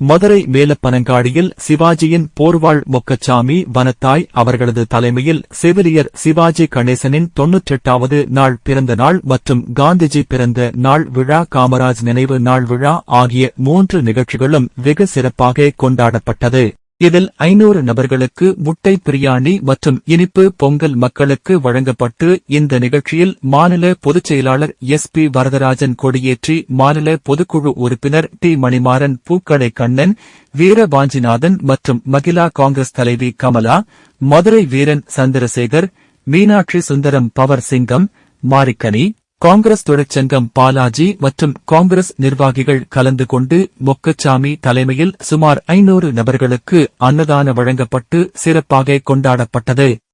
மதுரை மேலப்பனங்காடியில் சிவாஜியின் போர்வாள் மொக்கச்சாமி வனத்தாய் அவர்களது தலைமையில் செவிலியர் சிவாஜி கணேசனின் தொன்னூற்றெட்டாவது நாள் பிறந்த நாள் மற்றும் காந்திஜி பிறந்த நாள் விழா காமராஜ் நினைவு நாள் விழா ஆகிய மூன்று நிகழ்ச்சிகளும் வெகு சிறப்பாக கொண்டாடப்பட்டது. இதில் ஐநூறு நபர்களுக்கு முட்டை பிரியாணி மற்றும் இனிப்பு பொங்கல் மக்களுக்கு வழங்கப்பட்டு இந்த நிகழ்ச்சியில் மாநில பொதுச் செயலாளர் எஸ் பி வரதராஜன் கொடியேற்றி மாநில பொதுக்குழு உறுப்பினர் டி மணிமாறன் பூக்கடை கண்ணன் வீரபாஞ்சிநாதன் மற்றும் மகிழா காங்கிரஸ் தலைவி கமலா மதுரை வீரன் சந்திரசேகர் மீனாட்சி சுந்தரம் பவர் சிங்கம் மாரிக்கனி காங்கிரஸ் தொழிற்சங்கம் பாலாஜி மற்றும் காங்கிரஸ் நிர்வாகிகள் கலந்து கொண்டு மொக்கச்சாமி தலைமையில் சுமார் ஐநூறு நபர்களுக்கு அன்னதானம் வழங்கப்பட்டு சிறப்பாக கொண்டாடப்பட்டது.